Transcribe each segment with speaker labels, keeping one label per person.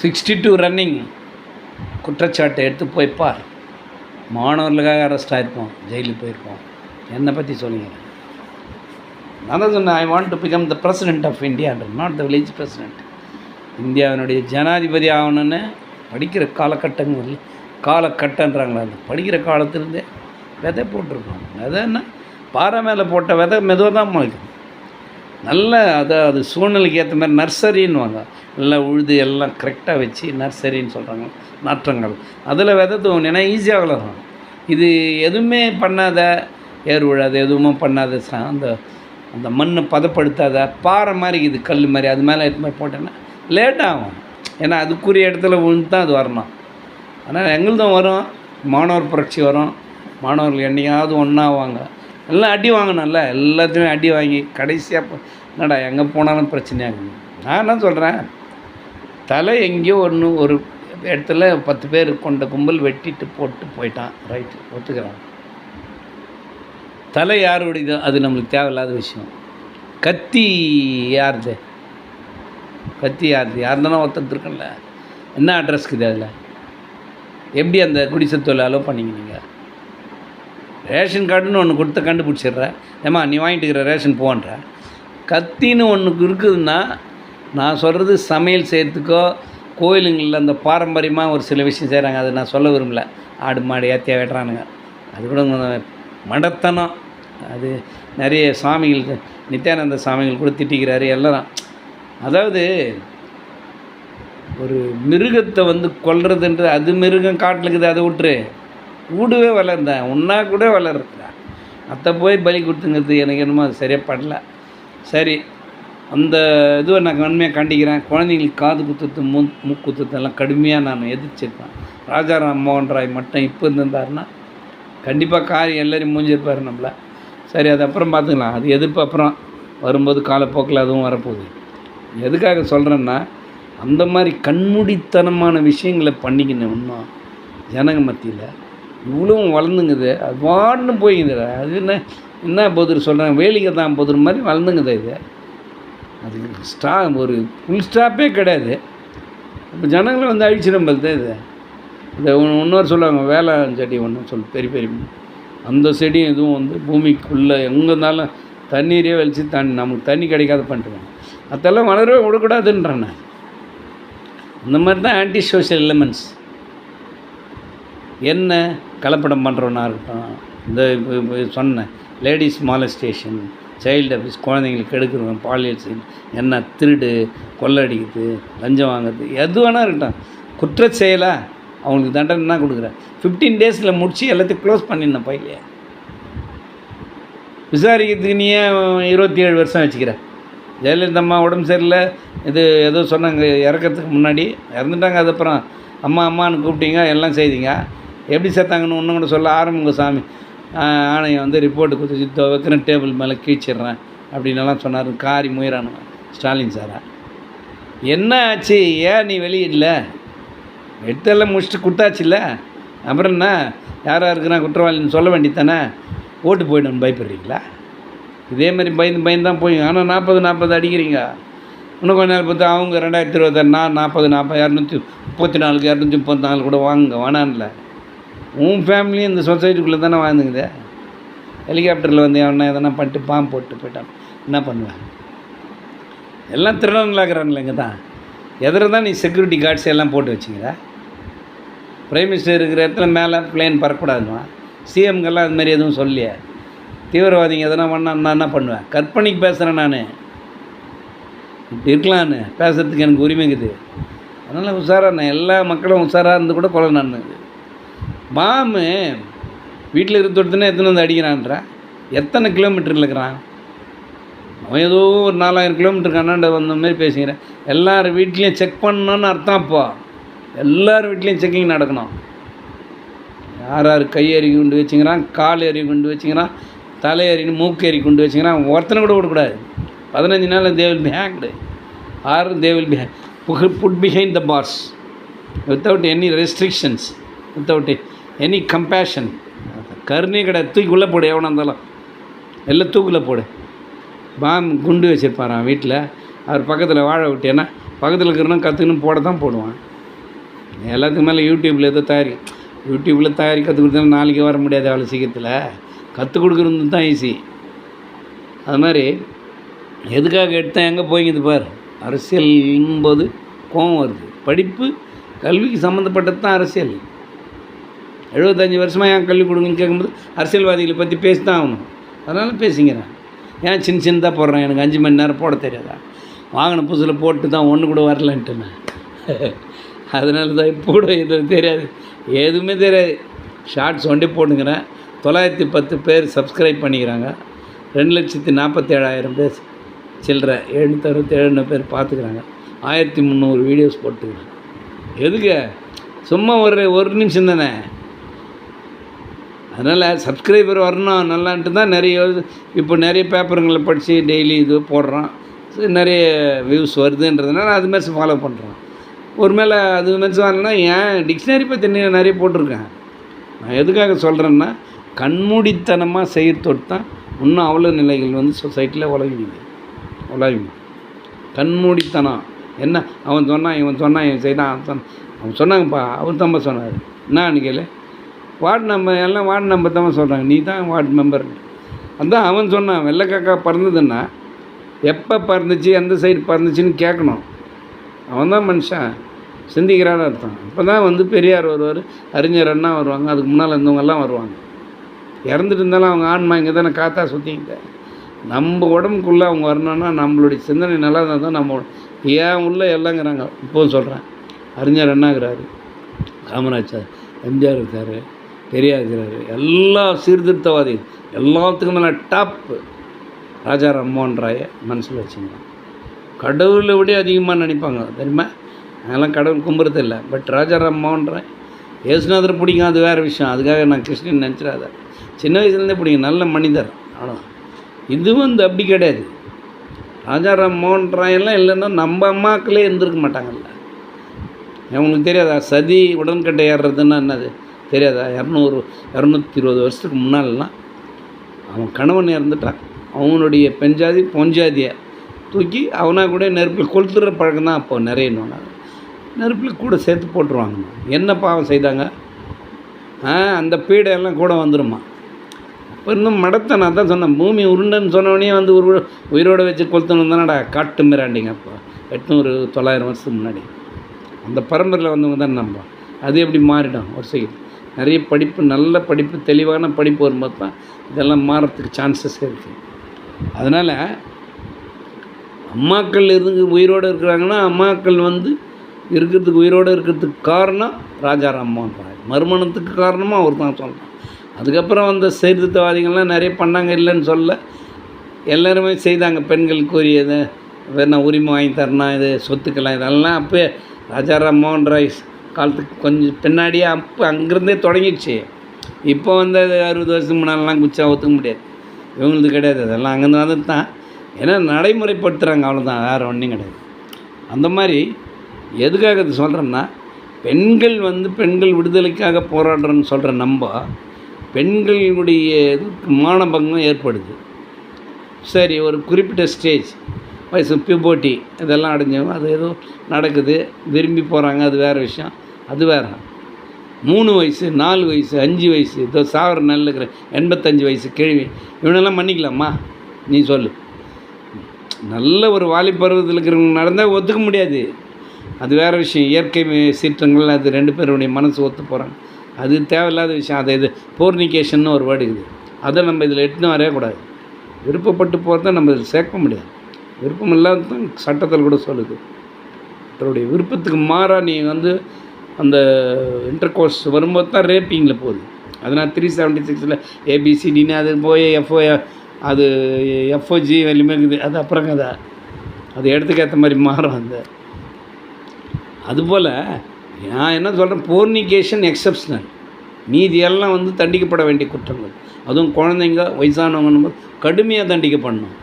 Speaker 1: Sixty two running குற்றச்சாட்டை எடுத்து போய் பார். மாணவர்களுக்காக அரெஸ்ட் ஆகிருப்போம் ஜெயிலுக்கு போயிருப்போம். என்னை பற்றி சொல்லுங்க. நான் தான் சொன்னேன் I want to become the president of இந்தியான்ற not the village president இந்தியாவினுடைய ஜனாதிபதி ஆகணும்னு படிக்கிற காலகட்டங்கள் காலகட்டன்றாங்களா அந்த படிக்கிற காலத்துலேருந்தே விதை போட்டிருக்கோம். விதைன்னா பாறை மேலே போட்ட விதை மெதுவாக தான் முளைக்கும். நல்ல அதை அது சூழ்நிலைக்கு ஏற்ற மாதிரி நர்சரின்னுவாங்க. எல்லாம் உழுது எல்லாம் கரெக்டாக வச்சு நர்சரின்னு சொல்கிறாங்க நாற்றங்கள் அதில் விதை தோணுனா ஈஸியாக வளரும் இது எதுவுமே பண்ணாத ஏர் விழாத எதுவுமே பண்ணாத அந்த அந்த மண்ணை பதப்படுத்தாத பாறை மாதிரி இது கல் மாதிரி அது மேலே எடுத்து மாதிரி போட்டேன்னா லேட் ஆகும். ஏன்னா அதுக்குரிய இடத்துல விழுந்து தான் அது வரணும். ஆனால் எங்களுதும் வரும். மாணவர் புரட்சி வரும். மாணவர்கள் என்னைக்காவது ஒன்றாவாங்க எல்லாம் அடி வாங்கணும்ல எல்லாத்தையுமே அடி வாங்கி கடைசியாக என்னடா எங்கே போனாலும் பிரச்சனையாகும் நான் என்ன சொல்கிறேன் தலை எங்கேயோ ஒன்று ஒரு இடத்துல பத்து பேர் கொண்ட கும்பல் வெட்டிட்டு போட்டு போயிட்டான். ரைட்டு ஒத்துக்கிறான். தலை யாருடையதோ அது நம்மளுக்கு தேவையில்லாத விஷயம். கத்தி யாருது? கத்தி யாருது? யாருந்தானே ஒருத்தர் இருக்கல என்ன அட்ரஸ்க்குது அதில்? எப்படி அந்த குடிசை தொழில் அலோவ் பண்ணீங்க நீங்கள் ரேஷன் கார்டுன்னு ஒன்று கொடுத்து கண்டுபிடிச்சிடுற. ஏம்மா நீ வாங்கிட்டு இருக்கிற ரேஷன் போன்ற. கத்தின்னு ஒன்று இருக்குதுன்னா நான் சொல்கிறது சமையல் செய்கிறதுக்கோ கோயிலுங்களில் அந்த பாரம்பரியமாக ஒரு சில விஷயம் செய்கிறாங்க அதை நான் சொல்ல விரும்பல. ஆடு மாடு ஏற்றியா வெட்டுறானுங்க. அது கூட மடத்தனம் அது நிறைய சாமிகளுக்கு நித்யானந்த சாமிகள் கூட திட்டிக்கிறாரு எல்லாம் அதாவது ஒரு மிருகத்தை வந்து கொல்றதுன்றது அது மிருகம் காட்டில் இருக்குது அதை விட்டுரு. கூடவே வளர்ந்தேன் ஒன்றா கூட வளர்றேன் அத்தை போய் பலி கொடுத்துங்கிறது எனக்கு என்னமோ அது சரியாக படல. சரி அந்த இதுவை நான் கண்மையாக கண்டிக்கிறேன் குழந்தைங்களுக்கு காது குத்துறது மூ மூக்கு குத்துறது எல்லாம் கடுமையாக நான் எதிர்ச்சிருப்பேன். ராஜாராம் மோகன் ராய் மட்டும் இப்போ இருந்திருந்தாருன்னா கண்டிப்பாக காரியம் எல்லோரும் மூஞ்சிருப்பார் நம்மள. சரி அது அப்புறம் பார்த்துக்கலாம். அது எதிர்ப்பு அப்புறம் வரும்போது காலப்போக்கில் அதுவும் வரப்போகுது. எதுக்காக சொல்கிறேன்னா அந்த மாதிரி கண்மூடித்தனமான விஷயங்களை பண்ணிக்கணும் இன்னும் ஜனங்க மத்தியில். இவ்வளவும் வளர்ந்துங்குது. அது வான்னு போயிங்குது அது என்ன என்ன போதுரு சொல்கிறாங்க வேலிங்க தான் போதுரு மாதிரி வளர்ந்துங்குது இது. அது ஸ்டா ஒரு ஃபுல் ஸ்டாப்பே கிடையாது. இப்போ ஜனங்களை வந்து அழிச்சு பார்த்து இது. இதை ஒன்று இன்னொரு சொல்லுவாங்க வேலை செடி ஒன்று சொல் பெரிய பெரிய. அந்த செடியும் இதுவும் வந்து பூமிக்குள்ளே எங்கே இருந்தாலும் தண்ணீரே வலிச்சு தண்ணி நமக்கு தண்ணி கிடைக்காத பண்ணிட்டுருவாங்க அதெல்லாம் வளரவே விடக்கூடாதுன்றேன் இந்த மாதிரி தான் ஆன்டி சோஷியல் எலிமெண்ட்ஸ் என்ன கலப்படம் பண்ணுறவனா இருக்கட்டும் இந்த சொன்னேன் லேடிஸ் மாலஸ்டேஷன் சைல்டு அபியூஸ் குழந்தைங்களுக்கு எடுக்கிறவன் பாலியல் செயல் என்ன திருடு கொள்ளடிக்குது லஞ்சம் வாங்குறது எது வேணா இருக்கட்டும். குற்ற செயலாக அவங்களுக்கு தண்டனை என்ன கொடுக்குறேன். ஃபிஃப்டீன் டேஸில் முடித்து எல்லாத்தையும் க்ளோஸ் பண்ணிடணும் பையிலே. விசாரிக்கிறதுக்கு நீ ஏன் இருபத்தி ஏழு வருஷம் வச்சுக்கிற ஜெயலலிதா அம்மா உடம்பு சரியில்லை. இது ஏதோ சொன்னாங்க இறக்கறதுக்கு முன்னாடி. இறந்துட்டாங்க அதுக்கப்புறம் அம்மா அம்மான்னு கூப்பிட்டீங்க எல்லாம் செய்தீங்க. எப்படி செத்தாங்கன்னு ஒன்றும் கூட சொல்ல ஆரம்பிங்க சாமி. ஆணையை வந்து ரிப்போர்ட்டு கொடுத்து இதோ வைக்கிறேன் டேபிள் மேலே கீச்சிடுறேன் அப்படின்னலாம் சொன்னார் காரி முயறானுங்க ஸ்டாலின் சாரா. என்ன ஆச்சு? ஏன் நீ வெளியிடல? எடுத்தெல்லாம் முடிச்சுட்டு கொடுத்தாச்சுல்ல? அப்புறம் என்ன? யாராக இருக்கிறான் குற்றவாளின்னு சொல்ல வேண்டித்தானே ஓட்டு போயிடணும்னு பயப்படுறீங்களா? இதே மாதிரி பயந்து பயந்து தான் போய் ஆனால் நாற்பது நாற்பது அடிக்கிறீங்க. இன்னும் கொஞ்ச நேரம் பார்த்தா அவங்க ரெண்டாயிரத்தி இருபத்தாறு நான் நாற்பது நாற்பது இரநூத்தி முப்பத்தி நாலுக்கு இரநூத்தி முப்பத்தி நாலு கூட வாங்குங்க வேணான்ல உன் ஃபேமிலியும் இந்த சொசைட்டிக்குள்ளே தானே வாழ்ந்துங்குது ஹெலிகாப்டரில் வந்து அவனை எதனா பண்ணிட்டு பாம்பு போட்டு போயிட்டான். என்ன பண்ணுவேன் எல்லாம் திருடங்களாக்குறாங்களே இங்கே தான். எதிர தான் நீ செக்யூரிட்டி கார்ட்ஸ் எல்லாம் போட்டு வச்சுக்கிற. பிரைம் மினிஸ்டர் இருக்கிற இடத்துல மேலே பிளேன் பறக்கூடாதுவான் சிஎம்கெல்லாம் அது மாதிரி எதுவும் சொல்லியே தீவிரவாதிங்க எதனா பண்ணா நான் என்ன பண்ணுவேன்? கற்பனைக்கு பேசுகிறேன் நான். இப்படி இருக்கலான்னு பேசுகிறதுக்கு எனக்கு உரிமை இருக்குது. அதனால் உஷாராக நான் எல்லா மக்களும் உஷாராக இருந்து கூட கொலை நான் மாமு வீட்டில் இருக்க தொடுத்துனா எத்தனை வந்து அடிக்கிறான்ற. எத்தனை கிலோமீட்டரில் இருக்கிறான்? அவன் ஏதோ ஒரு நாலாயிரம் கிலோமீட்டருக்கு அண்ணாண்ட வந்த மாதிரி பேசுகிறேன் எல்லார் வீட்லேயும் செக் பண்ணணும்னு அர்த்தம் அப்போ. எல்லார் வீட்லேயும் செக்கிங் நடக்கணும். யார் யார் கை எறி கொண்டு வச்சுக்கிறான் கால் எறி கொண்டு வச்சுக்கிறான் தலை எறின்னு மூக்கு எறி கொண்டு வச்சுக்கிறான் ஒருத்தனை கூட விடக்கூடாது. பதினஞ்சு நாள் they will be hanged or they will be put behind the bars without any restrictions without any compassion கருணை கிடையாது தூக்கிக்குள்ளே போடு எவனாக இருந்தாலும். எல்லாம் தூக்கில் போடு. பாம் குண்டு வச்சுருப்பாரான் வீட்டில். அவர் பக்கத்தில் வாழ விட்டேன்னா பக்கத்தில் இருக்கிறனும் கற்றுக்கணும் போட தான் போடுவான். எல்லாத்துக்கு மேலே யூடியூப்பில் எதோ தயாரி யூடியூப்பில் தயாரி கற்றுக் கொடுத்தாலும் நாளைக்கு வர முடியாது அவ்வளோ சீக்கிரத்தில். கற்றுக் கொடுக்குறது தான் ஈஸி அது மாதிரி எதுக்காக எடுத்தேன் எங்கே போய்ங்குது பார்? அரசியல் போது கோபம் வருது. படிப்பு கல்விக்கு சம்மந்தப்பட்டது தான் அரசியல். எழுபத்தஞ்சி வருஷமாக ஏன் கல்வி கொடுங்கன்னு கேட்கும்போது அரசியல்வாதிகளை பற்றி பேசி தான் ஆகணும். அதனால் பேசிங்கிறேன் ஏன் சின்ன சின்னதாக போடுறேன்? எனக்கு அஞ்சு மணி நேரம் போட தெரியாதா? வாங்கின புதுசில் போட்டு தான் ஒன்று கூட வரலன்ட்டு நான் அதனால தான் இப்போ கூட இது தெரியாது. எதுவுமே தெரியாது. ஷார்ட்ஸ் ஒன்றே போட்டுங்கிறேன் தொள்ளாயிரத்தி பத்து பேர் சப்ஸ்கிரைப் பண்ணிக்கிறாங்க. ரெண்டு லட்சத்தி நாற்பத்தேழாயிரம் பேர் சில்லற எழுநூற்றி அறுபத்தேழு பேர் பார்த்துக்கிறாங்க. ஆயிரத்தி முந்நூறு வீடியோஸ் போட்டுக்கிறேன். எதுக்கு? சும்மா ஒரு ஒரு நிமிஷம் தானே? அதனால் சப்ஸ்கிரைபர் வரணும் நல்லான்ட்டு தான் நிறைய இப்போ நிறைய பேப்பருங்களை படித்து டெய்லி இது போடுறோம். நிறைய வியூஸ் வருதுன்றதுனால அது மாதிரி ஃபாலோ பண்ணுறோம் ஒரு மேலே அது மாதிரி வரலன்னா ஏன் டிக்ஷனரி பற்றி நிறைய போட்டிருக்கேன். நான் எதுக்காக சொல்கிறேன்னா கண்மூடித்தனமாக செய்கிறதோடு தான் இன்னும் அவ்வளோ நிலைகள் வந்து சொசைட்டியில் உலகிடுது உலகிடுது கண்மூடித்தனம். என்ன? அவன் சொன்னான் இவன் சொன்னான் இவன் செய்தான் அவன் சொன்னான். அவன் சொன்னாங்கப்பா அவன் தம்ப சொன்னார். என்ன கேளு? வார்டு நம்பர் எல்லாம் வார்டு நம்பர் தான் சொல்கிறாங்க நீ தான் வார்டு மெம்பர் அதான் அவன் சொன்னான். வெள்ளைக்காக்கா பறந்ததுன்னா எப்போ பறந்துச்சு எந்த சைடு பறந்துச்சுன்னு கேட்கணும். அவன் தான் மனுஷன். சிந்திக்கிறான்னு அர்த்தம். அப்போ தான் வந்து பெரியார் வருவார் அறிஞர் அண்ணா வருவாங்க. அதுக்கு முன்னால் இருந்தவங்கெல்லாம் வருவாங்க. இறந்துட்டு இருந்தாலும் அவங்க ஆன்மா இங்கே தானே காத்தா சுற்றிக்கிட்ட நம்ம உடம்புக்குள்ளே அவங்க வரணும்னா நம்மளுடைய சிந்தனை நல்லா இருந்தால் தான் நம்ம ஏன் உள்ள எல்லாங்கிறாங்க இப்போவும் சொல்கிறேன் அறிஞர் அண்ணாங்கிறாரு. காமராஜர் எம்ஜிஆர் இருக்கார். பெரியார் இருக்கிறாரு எல்லா சீர்திருத்தவாதி எல்லாத்துக்கும் மேலே டாப்பு ராஜா ராம்மோகன் ராயை மனசில் வச்சுங்க கடவுளை விட அதிகமாக நினைப்பாங்க. தெரியுமா? அதெல்லாம் கடவுள் கும்புறது இல்லை. பட் ராஜா ராம்மோகன் ராய் ஏசுநாதர் பிடிக்கும் அது வேறு விஷயம். அதுக்காக நான் கிருஷ்ணன் நினச்சிடாத. சின்ன வயசுலேருந்தே பிடிக்கும். நல்ல மனிதர். ஆனால் இது வந்து அப்படி கிடையாது. ராஜாராம் மோகன் ராயெல்லாம் இல்லைன்னா நம்ம அம்மாக்களே இருந்திருக்க மாட்டாங்கல்ல. அவங்களுக்கு தெரியாதா? சதி உடன்கட்டை ஏறுறதுன்னா என்னது? தெரியாதா? இரநூறு இரநூத்தி இருபது வருஷத்துக்கு முன்னாலலாம் அவன் கணவன் இறந்துட்டான். அவனுடைய பெஞ்சாதி பொஞ்சாதியை தூக்கி அவனாக கூட நெருப்பில் கொளுத்துற பழக்கம் தான் அப்போ நிறைய இன்னொன்று நெருப்பில் கூட சேர்த்து போட்டுருவாங்க என்ன பாவம் செய்தாங்க? ஆ அந்த பீடையெல்லாம் கூட வந்துருமா? இப்போ இன்னும் மடத்தை நான் தான் சொன்னேன். பூமி உருண்டைன்னு சொன்னவனே வந்து உரு உயிரோடு வச்சு கொளுத்தணும் தானடா காட்டு மிராண்டிங்க அப்போ. எட்நூறு தொள்ளாயிரம் வருஷத்துக்கு முன்னாடி. அந்த பரம்பரையில் வந்தவங்க தான் நம்ம. அது எப்படி மாறிடும்? ஒரு செகண்ட் நிறைய படிப்பு நல்ல படிப்பு தெளிவான படிப்பு வரும்போது தான் இதெல்லாம் மாறத்துக்கு சான்சஸ் இருக்குது அதனால் அம்மாக்கள் இருந்து உயிரோடு இருக்கிறாங்கன்னா அம்மாக்கள் வந்து இருக்கிறதுக்கு உயிரோடு இருக்கிறதுக்கு காரணம் ராஜாராம் மோகன் ராய் மறுமணத்துக்கு காரணமாக அவர் தான் சொல்கிறான் அதுக்கப்புறம் வந்த சீர்திருத்தவாதிகள்லாம் நிறைய பண்ணாங்க இல்லைன்னு சொல்ல எல்லாருமே செய்தாங்க. பெண்களுக்கு உரியது வேணா உரிமை வாங்கி தரணும் இது சொத்துக்கெல்லாம் இதெல்லாம் அப்போ ராஜாராம் மோகன் ராய் காலத்துக்கு கொஞ்சம் பின்னாடியே அப்போ அங்கேருந்தே தொடங்கிடுச்சு. இப்போ வந்து அது அறுபது வருஷத்துக்கு முன்னாலெலாம் குச்சா ஒத்துக்க முடியாது. இவங்களுக்கு கிடையாது. அதெல்லாம் அங்கேருந்து வந்தது தான் ஏன்னா நடைமுறைப்படுத்துகிறாங்க அவ்வளோதான் வேறு ஒன்றும் கிடையாது. அந்த மாதிரி எதுக்காக இது சொல்கிறேன்னா பெண்கள் வந்து பெண்கள் விடுதலைக்காக போராடுறோன்னு சொல்கிற நம்ம பெண்களுடைய இதுக்கு மானபங்கம் ஏற்படுது. சரி ஒரு குறிப்பிட்ட ஸ்டேஜ். வயசு பியூபோட்டி இதெல்லாம் அடைஞ்சவங்க அது ஏதோ நடக்குது. விரும்பி போகிறாங்க அது வேறு விஷயம். அது வேறு. மூணு வயசு நாலு வயசு அஞ்சு வயசு இதோ சாவர நல்லுக்கிற எண்பத்தஞ்சு வயசு கேள்வி. இவனெல்லாம் மன்னிக்கலாமா? நீ சொல்லு. நல்ல ஒரு வாலிபருவத்தில் இருக்கிறவங்க நடந்தால் ஒத்துக்க முடியாது. அது வேறு விஷயம். இயற்கை சீற்றங்கள் அது ரெண்டு பேருடைய மனசு ஒத்து போகிறாங்க அது தேவையில்லாத விஷயம். அதை இது போர்னிகேஷன் ஒரு வேர்டு இருக்குது. அதை நம்ம இதில் எட்டுன்னு வரையக்கூடாது கூடாது. விருப்பப்பட்டு போகிறத நம்ம இதில் சேர்க்க முடியாது. விருப்பம் இல்லாத தான் சட்டத்தில் கூட சொல்லுது. ஒருத்தருடைய விருப்பத்துக்கு மாறாக நீ வந்து அந்த இன்டர் கோர்ஸ் வரும்போது தான் ரேப்பிங்கில் போகுது. அதனால் த்ரீ செவன்ட்டி சிக்ஸில் ஏபிசிடின்னு அது போய் எஃப்ஓ அது எஃப்ஓஜி வலிமே இருக்குது. அது அப்புறம் கதை. அது இடத்துக்கு ஏற்ற மாதிரி மாறும் அந்த. அதுபோல் நான் என்ன சொல்கிறேன் போர்னிகேஷன் எக்ஸப்ஷனல் மீதி எல்லாம் வந்து தண்டிக்கப்பட வேண்டிய குற்றங்கள். அதுவும் குழந்தைங்க வயசானவங்க கடுமையாக தண்டிக்கப்படணும்.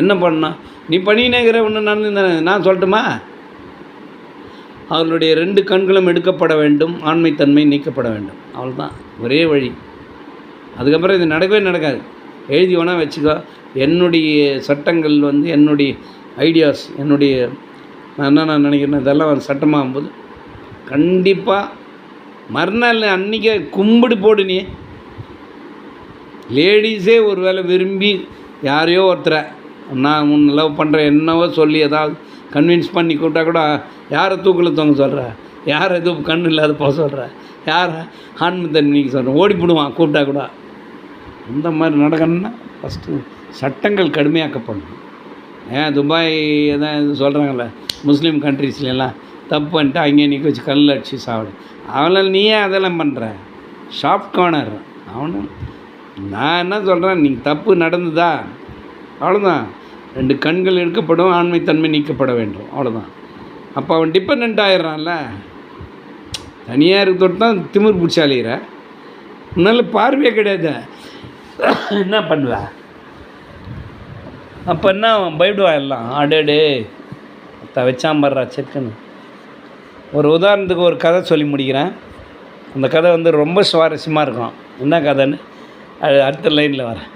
Speaker 1: என்ன பண்ணால் நீ பண்ணினேங்கிற ஒன்று நடந்து நான் சொல்லட்டுமா? அவர்களுடைய ரெண்டு கண்களும் எடுக்கப்பட வேண்டும் ஆண்மைத்தன்மை நீக்கப்பட வேண்டும். அவ்வளோதான் ஒரே வழி. அதுக்கப்புறம் இது நடக்கவே நடக்காது. எழுதி வேணால் வச்சுக்கோ. என்னுடைய சட்டங்கள் வந்து என்னுடைய ஐடியாஸ் என்னுடைய நான் என்ன நான் நினைக்கிறேன் இதெல்லாம் சட்டமாகும்போது கண்டிப்பாக மறுநாள் அன்றைக்கே கும்பிடு போடு நீ. லேடிஸே ஒரு வேளை விரும்பி யாரையோ ஒருத்தரை நான் உன்னை லவ் பண்ணுறேன் என்னவோ சொல்லி ஏதாவது கன்வின்ஸ் பண்ணி கூப்பிட்டா கூட யாரை தூக்கில் தொங்க சொல்கிற யார் எதுவும் கண் இல்லாத போக சொல்கிற யார் ஆன்ம தன்மைக்கு சொல்கிறேன் ஓடிப்பிடுவான் கூப்பிட்டா கூட. அந்த மாதிரி நடக்கணும்னா ஃபஸ்ட்டு சட்டங்கள் கடுமையாக்கப்படணும். ஏன் துபாய் எதான் இது சொல்கிறாங்கல்ல முஸ்லீம் கண்ட்ரீஸ்லாம் தப்பு பண்ணிட்டு அங்கே நிற்க வச்சு கல் அடிச்சு சாப்பிடு அவனால் நீ ஏன் அதெல்லாம் பண்ணுற ஷாப் கார்னர் அவனு நான் என்ன சொல்கிறேன் நீங்கள் தப்பு நடந்ததா? அவ்வளோதான் ரெண்டு கண்கள் எடுக்கப்படும் ஆண்மைத்தன்மை நீக்கப்பட வேண்டும். அவ்வளோதான் அப்போ அவன் டிபெண்ட் ஆயிடுறான்ல. தனியாக இருக்கிறது தான் திமிர் பிடிச்சாலிகிற அலையிற பார்வையே கிடையாது. என்ன பண்ணுவ? அப்போ என்ன அவன் பயப்படுவா எல்லாம்? அடேடே. த வச்சாம்படுறா செக்குன்னு ஒரு உதாரணத்துக்கு ஒரு கதை சொல்லி முடிக்கிறேன். அந்த கதை வந்து ரொம்ப சுவாரஸ்யமாக இருக்கும். என்ன கதைன்னு? அது அடுத்த லைனில் வரேன்.